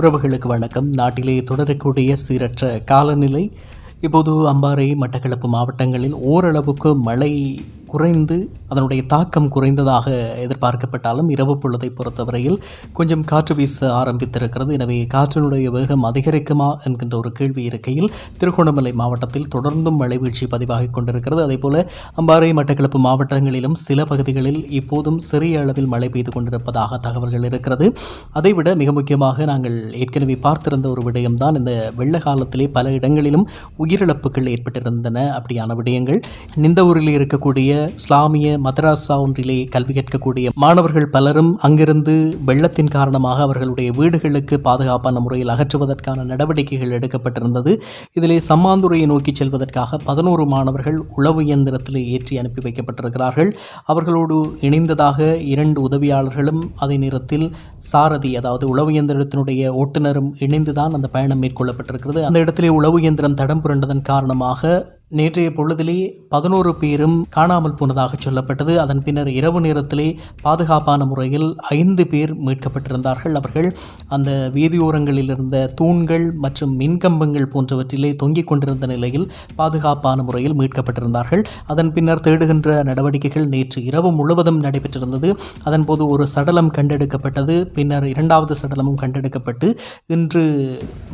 உறவுகளுக்கு வணக்கம். நாட்டிலே தொடரக்கூடிய சீரற்ற காலநிலை இப்போது அம்பாறை மட்டக்களப்பு மாவட்டங்களில் ஓரளவுக்கு மழை குறைந்து அதனுடைய தாக்கம் குறைந்ததாக எதிர்பார்க்கப்பட்டாலும் இரவு பொழுதை பொறுத்தவரையில் கொஞ்சம் காற்று வீச ஆரம்பித்திருக்கிறது. எனவே காற்றினுடைய வேகம் அதிகரிக்குமா என்கின்ற ஒரு கேள்வி இருக்கையில் திருகோணமலை மாவட்டத்தில் தொடர்ந்தும் மழை வீழ்ச்சி பதிவாகிக் கொண்டிருக்கிறது. அதேபோல அம்பாறை மட்டக்களப்பு மாவட்டங்களிலும் சில பகுதிகளில் இப்போதும் சிறிய அளவில் மழை பெய்து கொண்டிருப்பதாக தகவல்கள் இருக்கிறது. அதைவிட மிக முக்கியமாக நாங்கள் ஏற்கனவே பார்த்திருந்த ஒரு விடயம்தான் இந்த வெள்ள காலத்திலே பல இடங்களிலும் உயிரிழப்புகள் ஏற்பட்டிருந்தன. அப்படியான விடயங்கள். நிந்தவூரில் இருக்கக்கூடிய இஸ்லாமிய மதராசா ஒன்றிலே கல்வி கற்கக்கூடிய மாணவர்கள் பலரும் அங்கிருந்து வெள்ளத்தின் காரணமாக அவர்களுடைய வீடுகளுக்கு பாதுகாப்பான முறையில் அகற்றுவதற்கான நடவடிக்கைகள் எடுக்கப்பட்டிருந்தது. இதிலே சம்மாந்துறையை நோக்கி செல்வதற்காக பதினோரு மாணவர்கள் உளவு இயந்திரத்தில் ஏற்றி அனுப்பி வைக்கப்பட்டிருக்கிறார்கள். அவர்களோடு இணைந்ததாக இரண்டு உதவியாளர்களும் அதே நேரத்தில் சாரதி அதாவது உளவு இயந்திரத்தினுடைய ஓட்டுநரும் இணைந்துதான் அந்த பயணம் மேற்கொள்ளப்பட்டிருக்கிறது. அந்த இடத்திலே உளவு இயந்திரம் தடம் புரண்டதன் காரணமாக நேற்றைய பொழுதிலே பதினோரு பேரும் காணாமல் போனதாக சொல்லப்பட்டது. அதன் பின்னர் இரவு நேரத்திலே பாதுகாப்பான முறையில் ஐந்து பேர் மீட்கப்பட்டிருந்தார்கள். அவர்கள் அந்த வீதியோரங்களில் இருந்த தூண்கள் மற்றும் மின்கம்பங்கள் போன்றவற்றிலே தொங்கிக் கொண்டிருந்த நிலையில் பாதுகாப்பான முறையில் மீட்கப்பட்டிருந்தார்கள். அதன் பின்னர் தேடுகின்ற நடவடிக்கைகள் நேற்று இரவு முழுவதும் நடைபெற்றிருந்தது. அதன்போது ஒரு சடலம் கண்டெடுக்கப்பட்டது. பின்னர் இரண்டாவது சடலமும் கண்டெடுக்கப்பட்டு இன்று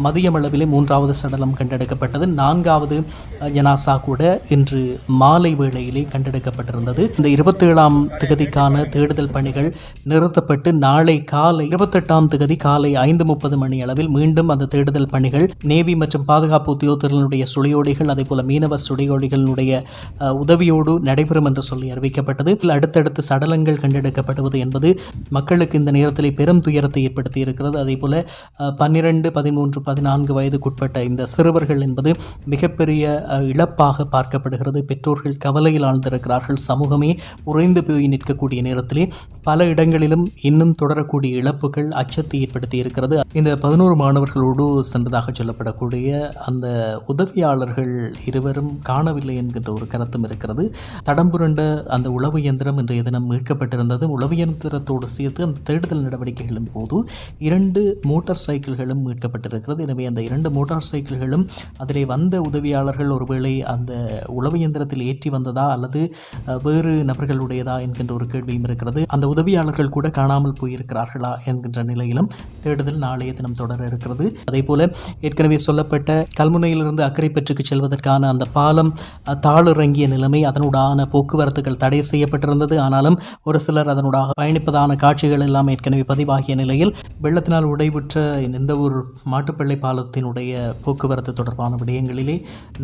மதியமளவிலே மூன்றாவது சடலம் கண்டெடுக்கப்பட்டது. நான்காவது ஜனாஸ் ஜனாசா கூட இன்று மாலை வேளையிலே கண்டெடுக்கப்பட்டிருந்தது. இந்த இருபத்தேழாம் திகதிக்கான தேடுதல் பணிகள் நிறுத்தப்பட்டு நாளை காலை இருபத்தெட்டாம் திகதி காலை ஐந்து முப்பது மணி அளவில் மீண்டும் அந்த தேடுதல் பணிகள் நேவி மற்றும் பாதுகாப்பு உத்தியோகத்தர்களுடைய சுழியோடிகள் அதே போல மீனவ சுழியோடிகளுடைய உதவியோடு நடைபெறும் என்று சொல்லி அறிவிக்கப்பட்டது. அடுத்தடுத்து சடலங்கள் கண்டெடுக்கப்படுவது என்பது மக்களுக்கு இந்த நேரத்தில் பெரும் துயரத்தை ஏற்படுத்தி இருக்கிறது. அதே போல பன்னிரண்டு பதிமூன்று பதினான்கு வயதுக்குட்பட்ட இந்த சிறுவர்கள் என்பது மிகப்பெரிய இழப்பு தப்பாக பார்க்கப்படுகிறது. பெற்றோர்கள் கவலையில் ஆழ்ந்திருக்கிறார்கள். சமூகமே உறைந்து போய் நிற்கக்கூடிய நேரத்திலே பல இடங்களிலும் இன்னும் தொடரக்கூடிய இழப்புகள் அச்சத்தை ஏற்படுத்தி இருக்கிறது. இந்த பதினோரு மாணவர்களோடு சென்றதாக சொல்லப்படக்கூடிய அந்த உதவியாளர்கள் இருவரும் காணவில்லை என்கின்ற ஒரு கருத்தும் இருக்கிறது. தடம்புரண்ட அந்த உளவு இயந்திரம் இன்றைய தினம் மீட்கப்பட்டிருந்தது. உளவு இயந்திரத்தோடு சேர்த்து அந்த தேடுதல் நடவடிக்கைகளின் போது இரண்டு மோட்டார் சைக்கிள்களும் மீட்கப்பட்டிருக்கிறது. எனவே அந்த இரண்டு மோட்டார் சைக்கிள்களும் அதிலே வந்த உதவியாளர்கள் ஒருவேளை அந்த உளவு இயந்திரத்தில் ஏற்றி வந்ததா அல்லது வேறு நபர்களுடையதா என்கின்ற ஒரு கேள்வியும் இருக்கிறது. அந்த உதவியாளர்கள் கூட காணாமல் போயிருக்கிறார்களா என்கின்ற நிலையிலும் தேடுதல் நாளைய தினம் தொடர இருக்கிறது. அதே போல ஏற்கனவே சொல்லப்பட்ட கல்முனையிலிருந்து அக்கரைப்பற்றுக்கு செல்வதற்கான அந்த பாலம் தாளிறங்கிய நிலைமை அதனூடான போக்குவரத்துகள் தடை செய்யப்பட்டிருந்தது. ஆனாலும் ஒரு சிலர் அதனூடாக பயணிப்பதான காட்சிகள் எல்லாம் ஏற்கனவே பதிவாகிய நிலையில் வெள்ளத்தினால் உடைவுற்ற இந்த ஒரு மாட்டுப்பள்ளை பாலத்தினுடைய போக்குவரத்து தொடர்பான விடயங்களிலே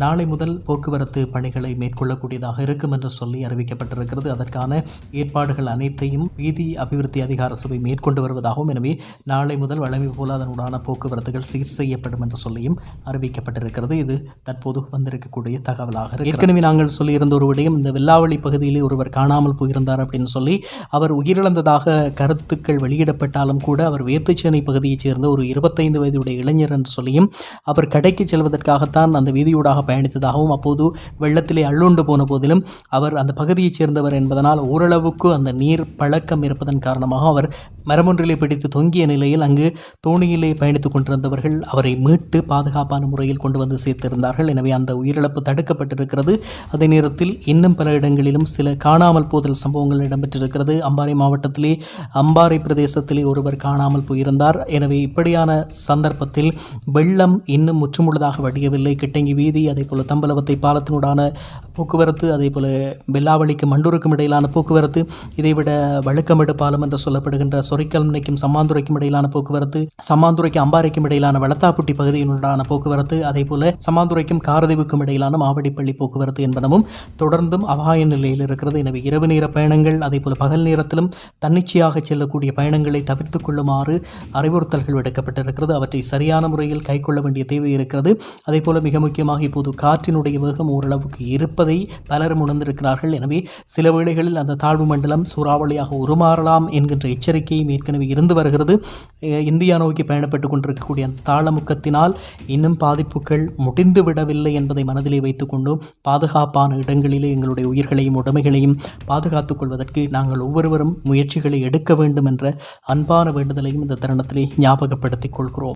நாளை முதல் போக்குவரத்து பணிகளை மேற்கொள்ளக்கூடியதாக இருக்கும் என்று சொல்லி அறிவிக்கப்பட்டிருக்கிறது. அதற்கான ஏற்பாடுகள் அனைத்தையும் வீதி அபிவிருத்தி அதிகார சபை மேற்கொண்டு வருவதாகவும் எனவே நாளை முதல் வழமை போல அதனுடான போக்குவரத்துகள் சீர் செய்யப்படும் என்று சொல்லியும் அறிவிக்கப்பட்டிருக்கிறது. இது தற்போது வந்திருக்கக்கூடிய தகவலாக ஏற்கனவே நாங்கள் சொல்லியிருந்த ஒரு விடயம் இந்த வெள்ளாவளி பகுதியிலே ஒருவர் காணாமல் போயிருந்தார் அப்படின்னு சொல்லி அவர் உயிரிழந்ததாக கருத்துக்கள் வெளியிடப்பட்டாலும் கூட அவர் வேத்துச்சேனை பகுதியைச் சேர்ந்த ஒரு இருபத்தைந்து வயதுடைய இளைஞர் என்று சொல்லியும் அவர் கடைக்கு செல்வதற்காகத்தான் அந்த வீதியூடாக பயணித்ததாகவும் அப்போது வெள்ளத்திலே அள்ளுண்டு போன போதிலும் அவர் அந்த பகுதியைச் சேர்ந்தவர் என்பதனால் ஓரளவுக்கு அந்த நீர் பழக்கம் இருப்பதன் காரணமாக அவர் மரமொன்றிலே பிடித்து தொங்கிய நிலையில் அங்கு தோணியிலே பயணித்துக் கொண்டிருந்தவர்கள் அவரை மீட்டு பாதுகாப்பான முறையில் கொண்டு வந்து சேர்த்திருந்தார்கள். எனவே அந்த உயிரிழப்பு தடுக்கப்பட்டிருக்கிறது. அதே நேரத்தில் இன்னும் பல இடங்களிலும் சில காணாமல் போதல் சம்பவங்கள் இடம்பெற்றிருக்கிறது. அம்பாறை மாவட்டத்திலே அம்பாறை பிரதேசத்திலே ஒருவர் காணாமல் போயிருந்தார். எனவே இப்படியான சந்தர்ப்பத்தில் வெள்ளம் இன்னும் முற்றுமுழுதாக வடியவில்லை. கிட்டங்கி வீதி அதே போல தம்பலவத்தை பாலத்தினூடான போக்குவரத்து அதே போல வெள்ளாவளிக்கு மண்டூருக்கும் இடையிலான போக்குவரத்து இதைவிட வழுக்கமெடு பாலம் என்று சொல்லப்படுகின்ற சொரிக்கல்முனைக்கும் சம்மாந்துறைக்கும் இடையிலான போக்குவரத்து சம்மாந்துறைக்கு அம்பாறைக்கும் இடையிலான வளத்தாப்புட்டி பகுதியினுடான போக்குவரத்து அதே போல சம்மாந்துறைக்கும் காரதீவுக்கும் இடையிலான மாவடிப்பள்ளி போக்குவரத்து என்பனவும் தொடர்ந்தும் அபாய நிலையில் இருக்கிறது. எனவே இரவு நேர பயணங்கள் அதே போல பகல் நேரத்திலும் தன்னிச்சையாக செல்லக்கூடிய பயணங்களை தவிர்த்துக் கொள்ளுமாறு அறிவுறுத்தல்கள் விடுக்கப்பட்டிருக்கிறது. அவற்றை சரியான முறையில் கைக்கொள்ள வேண்டிய தேவை இருக்கிறது. அதே போல மிக முக்கியமாக இப்போது காற்றினுடைய வேகம் ஓரளவுக்கு இருப்பதை பலரும் உணர்ந்திருக்கிறார்கள். எனவே சில வேளைகளில் அந்த தாழ்வு மண்டலம் சூறாவளியாக உருமாறலாம் என்கின்ற எச்சரிக்கையும் ஏற்கனவே இருந்து வருகிறது. இந்தியா நோக்கி பயணப்பட்டு கொண்டிருக்கக்கூடிய அந்த தாளமுக்கத்தினால் இன்னும் பாதிப்புகள் முடிந்து விடவில்லை என்பதை மனதிலே வைத்துக்கொண்டு பாதுகாப்பான இடங்களிலே எங்களுடைய உயிர்களையும் உடைமைகளையும் பாதுகாத்துக் கொள்வதற்கு நாங்கள் ஒவ்வொருவரும் முயற்சிகளை எடுக்க வேண்டும் என்ற அன்பான வேண்டுதலையும் இந்த தருணத்திலே ஞாபகப்படுத்திக் கொள்கிறோம்.